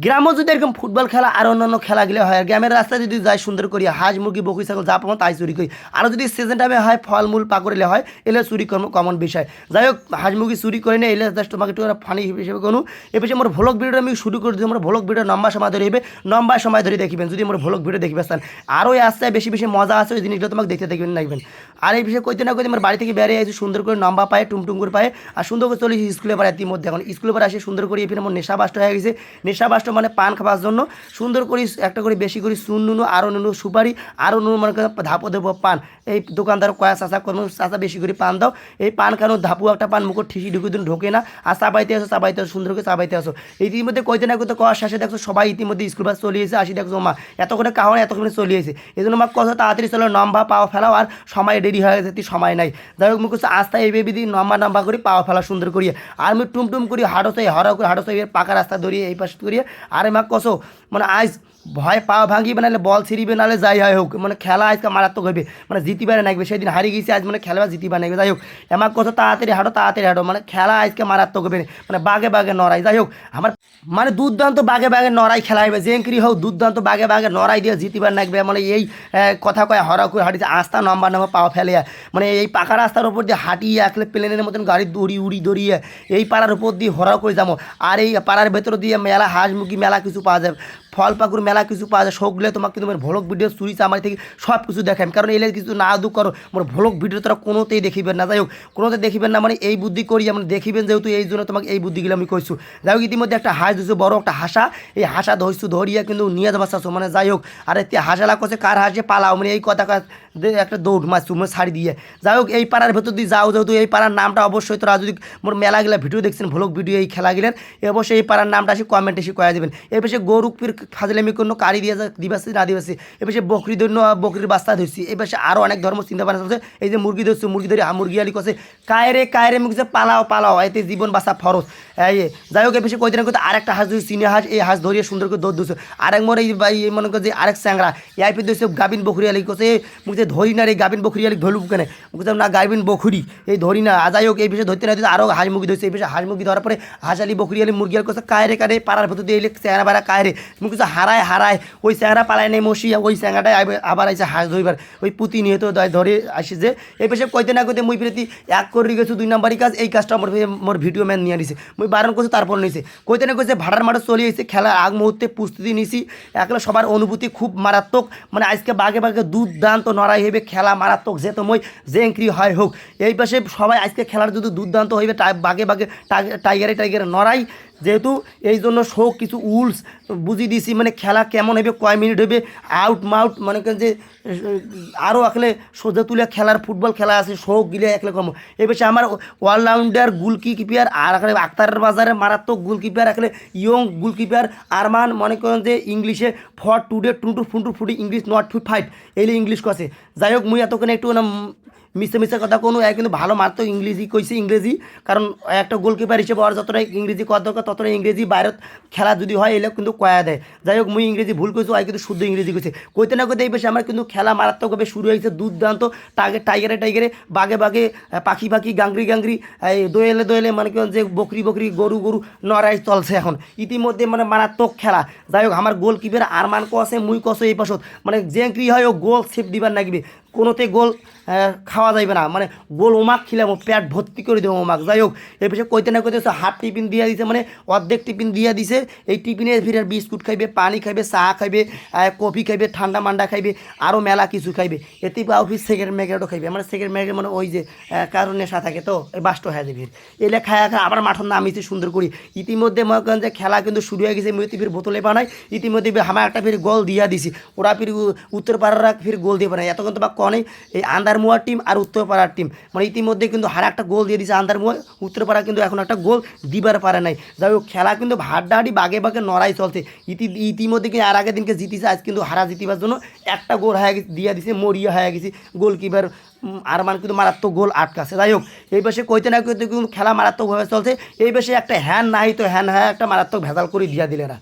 গ্রামও যদি এরকম ফুটবল খেলা আর অন্যান্য খেলাগুলো হয় আর গ্রামের রাস্তায় যদি যাই সুন্দর করি হাঁস, মুরগি, বকরি, ছাগল, যা পাবো তাই চুরি করি। আরও যদি সিজন টাইমে হয় ফলমূল পাকড়িলে হয়, এলে চুরি কর্ম কমন বিষয়। যাই হোক হাঁস, মুরগি চুরি করে নেই, এলে জাস্ট তোমাকে একটু ফানি হিসেবে কোনো। এ পেছনে আমার ভ্লগ ভিডিও আমি শুরু করে দিই আমার ভ্লগ ভিডিও লম্বা সময় ধরে হইবে। লম্বা সময় ধরে দেখিবেন, যদি আমার ভ্লগ ভিডিও দেখবে স্যার আরও আসছে বেশি বেশি মজা আছে ওই জিনিসগুলো তোমাকে দেখতে দেখবেন দেখবেন। আর এই বিষয়ে কইতে না কইতে আমার বাড়ি থেকে বেরিয়ে আসি সুন্দর করে লম্বা পায়ে, টুমটুম করে পায়ে। আর সুন্দর করে চলে স্কুলে পারে ইতিমধ্যে এখন স্কুলে পারে আসে সুন্দর করে এখানে আমার নেশা বাস্ট হয়ে গেছে। নেশা মানে পান খাবার জন্য সুন্দর করে একটা করে বেশি করে সুন নুনু আরও নুনু, সুপারি আরও নুনু মনে করে ধাপো দেবো পান। এই দোকানদার কয়া চাষা কর্ম চাষা বেশি করে পান দাও। এই পান খানো ধাপু একটা পান মুখ ঠিসি ঢুকে দিন, ঢোকে না। আর চাবাইতে আসো চাবাইতে আসো, সুন্দর করে চাবাইতে আসো। ইতিমধ্যে কইতে না কইতে কয়ার শেষে দেখছ সবাই ইতিমধ্যে স্কুল বাস চলে এসে আসি দেখছ মা। এত করে কাহন, এত করে চলে এসে। এই জন্য মা কত তাড়াতাড়ি চলো নম্বা পাওয়া ফেলাও, আর সময় দেরি হয়ে তুই সময় নাই। যাই হোক মুখ আস্তে এই বেবি দিয়ে নম্বা নম্বা করে পাওয়া ফেলা সুন্দর করিয়ে। আর আমি টুম টুম করি হাড়ো চাই হরা করে হাড়ো চাই পাকা রাস্তা ধরিয়ে এই পাশ করিয়ে আর মা কসো মানে আজ ভয় পাওয়া ভাঙিবে নাহলে বল ছিড়িবে নাহলে যাই, হয় হোক। মানে খেলা আজকে মারাত্মক হইবে। মানে জিতিবারে নাকবে সেদিন হারিয়ে গেছে, আজ মানে খেলা জিতিবার নাকবে যাই হোক। আমার কথা তাড়াতাড়ি হাঁটো তাড়াতাড়ি হাঁটো। মানে খেলা আজকে মারাত্মক হবে মানে বাগে বাগে নড়াই, যাই হোক। আমার মানে দুর্দান্ত বাগে বাগে নড়াই খেলা হইবে। জেঙ্করি হোক, দুর্দান্ত বাগে বাগে নড়াই দিয়ে জিতিবার নাকবে মানে এই কথা কয় হরা করে হাঁটিছে। আস্তা নম্বর নম্বর পাওয়া ফেলে। মানে এই পাকা রাস্তার উপর দিয়ে হাঁটিয়ে একলে প্লেনের মতন গাড়ি দড়ি উড়ি দড়িয়ে এই পাড়ার উপর দিয়ে হরা করে যাব। আর এই পাড়ার ভেতর দিয়ে মেলা হাঁস মুরগি মেলা কিছু পাওয়া যায় ফল পাকুর মেলা কিছু পাওয়া যায়, সবগুলো তোমাকে তোমার ভ্লগ ভিডিও চুরি, চামারি থেকে সব কিছু দেখাম কারণ এলে কিছু না দু করো মোর ভ্লগ ভিডিও তোরা কোনোতেই দেখিবেন না। যাই হোক, কোনোতে দেখিবেন না মানে এই বুদ্ধি করি আমরা দেখিবেন যেহেতু এই জন্য তোমাকে এই বুদ্ধিগুলো আমি কইছো। যাই হোক, ইতিমধ্যে একটা হাঁস দিছো বড় একটা হাসা। এই হাসা ধরছু, ধরিয়া কিন্তু নিয়ে যাবার মানে যাই হোক, আর এতে হাসালা করছে, কার হাসে পালাও মানে এই কথা একটা দৌড় মাছ তুমি ছাড়ি দিয়ে। যাই হোক, এই পাড়ার ভেতর দিয়ে যাও, যেহেতু এই পাড়ার নামটা অবশ্যই তোরা যদি মোর মেলাগুলা ভিডিও দেখছেন ভ্লগ ভিডিও এই খেলাগুলার অবশ্যই এই পাড়ার নামটা আসি কমেন্ট এসে কয়া দেবেন। এ পাশে গরু ফির ফাজলামি কোনো কারি দিয়ে দিবাসী না দিবাসী। এ পাশে বকরি ধন্য বকরির বাস্তা ধরছি। এই পাশে আরও অনেক ধর্ম চিন্তা ভাবনা করছে এই যে মুরগি ধরছি মুরগি ধরে মুরগি আলি কছে কায়রে কায়রে মুখ যে পালাও পালাও এতে জীবন এই এ, যাই হোক এ পাশে কয়দিন করতে আরেকটা হাঁস ধরছি চিনে হাঁস। এই হাঁস ধরিয়ে সুন্দর করে দৌড় দিচ্ছে আরেক মরে এই মনে করে যে আরেক স্যাংরা। এই পি দিচ্ছে গাবিন বকরি আলি কছে মুখ যে ধরি না রে গাবিন বকরি আলি ধরলুক কেন? মুখ না গাবিন বকরি এই ধরি না। আর যাই হোক এই বিষয়ে ধরতে না আরও হাঁস মুরগি ধরছে। এই বিষয়ে হাঁস মুরগি ধরার পরে হাঁস আলি বকরি আলি মুরগি আলি কছে কায়রে কারে পাড়ার ভেতর দিয়ে এলে চেহারা বেড়া কায়রে। মুখ হারায় হারায়। ওই চেহারা পালায় নেই মসিয়া ওই চেহারাটাই আবার আইসে হাঁস ধরিবার। ওই পুঁতি নিয়ে তো ধরে আসি যে, এই পেশে কইতে না কইতে মুই প্রতি এক করে গেছো, দুই নাম্বারই কাজ, এই কাজটা আমার মোর ভিডিও ম্যান নিয়ে নিছে মুই বারণ করছি, তারপর নিছে। কইতে না কইছে ভাড়ার মাঠে চলে এসেছে খেলার আগ মুহূর্তে প্রস্তুতি নিছি। একলা সবার অনুভূতি খুব মারাত্মক। মানে আজকে বাগে বাগে দুর্দান্ত নড়াই হইবে, খেলা মারাত্মক, যে তোমায় জেঙ্ক্রি হয় হোক। এই পাশে সবাই আজকে খেলার যদি দুর্দান্ত হইবে বাগে টাই- টাইগারে টাইগারে নড়াই। যেহেতু এই জন্য শো কিছু উলস বুঝিয়ে দিছি মানে খেলা কেমন হবে, কয় মিনিট হবে আউট মাউট মানে যে আরও একলে সোজা তুলে খেলার ফুটবল খেলা আছে শো গিলে একলে কম। এই বেশি আমার অলরাউন্ডার গোলকিপার আর একলে আক্তারের বাজারে মারাত্মক গোলকিপার একলে ইয়ং গোলকিপার আরমান, মনে করেন যে ইংলিশে ফর টুডে টুন্টু ফুন্টু ফুটি ইংলিশ নট টু ফাইট এলে ইংলিশ কছে যাই হোক, মুই এতক্ষণ একটু মিশে মিশে কথা কোনো কিন্তু ভালো মারতো ইংরেজি কইছে ইংরেজি, কারণ একটা গোলকিপার হিসেবে আর যতটা ইংরেজি কত দরকার ততটা ইংরেজি বাইরের খেলা যদি হয়, এলে কিন্তু কয়া দেয়। যাই হোক, মুই ইংরেজি ভুল কইছো আই কিন্তু শুদ্ধ ইংরেজি কইছে। কইতে না কইতে এই বেশি আমার কিন্তু খেলা মারাত্মকভাবে শুরু হয়েছে, দুর্দান্ত। টাগে টাইগারে টাইগারে, বাগে বাগে পাখি পাখি, গাংরি গাংরি এই দোয়েলে দোয়েলে মানে কেমন যে বকরি বকরি, গরু গরু, নড়াই চলছে এখন। ইতিমধ্যে মানে মারাত্মক খেলা। যাই হোক, আমার গোলকিপার আরমান আছে মুই কসে এই পাশত মানে জেঙ্করি হয়, ও গোল সেপ দিবার নাগবে। কোনোতে গোল খাওয়া যাইবে না। মানে গোল ওমাক খিলাম পেট ভর্তি করে দেবো ওমাক। যাই হোক এর পিছিয়ে কইতে না কইতে হাফ টিফিন দিয়ে দিছে মানে অর্ধেক টিফিন দিয়ে দিছে। এই টিফিনে ফিরে বিস্কুট খাইবে পানি খাইবে চা খাইবে কফি খাইবে ঠান্ডা মান্ডা খাইবে আরও মেলা কিছু খাইবে। এতে অফিস সেকেন্ড ম্যাগেটও খাইবে। মানে সেকেন্ড ম্যাগেট মানে ওই যে আহ, কারও নেশা থাকে তো এই বাস্ট হয়ে যাবে। এলে খায়া খায় আবার মাঠের নামিছে সুন্দর করি। ইতিমধ্যে যে খেলা কিন্তু শুরু হয়ে গেছে মেয়েতে ফির বোতলে বানাই ইতিমধ্যে আমার একটা ফির গোল দিয়া দিছি। ওরা ফির উত্তরপাড়ারা ফির গোল দিয়ে বানায়। এতক্ষণ বা কনে এই আন্দারমুয়ার টিম আর উত্তরপাড়ার টিম। মানে ইতিমধ্যে কিন্তু হার একটা গোল দিয়ে দিছে আন্দারমুয়া। উত্তরপাড়া কিন্তু এখন একটা গোল দিবার পারে নাই। যাই হোক, খেলা কিন্তু হাড্ডাহাড্ডি, বাগে বাগে নড়াই চলছে। ইতি, ইতিমধ্যে কিন্তু আর আগের দিনকে জিতিছে, আজ কিন্তু হারা জিতিবার জন্য একটা গোল হয়ে গেছে, দিয়ে দিছে, মরিয়া হয়ে গেছে। গোলকিপার আরমান কিন্তু মারাত্মক গোল আটকাছে। যাই হোক, এই পাশে কইতে না কইতে কিন্তু খেলা মারাত্মকভাবে চলছে। এই পাশে একটা হ্যান নাই তো হ্যান হ্যাঁ একটা মারাত্মক ভেজাল করে দিয়া দিলে না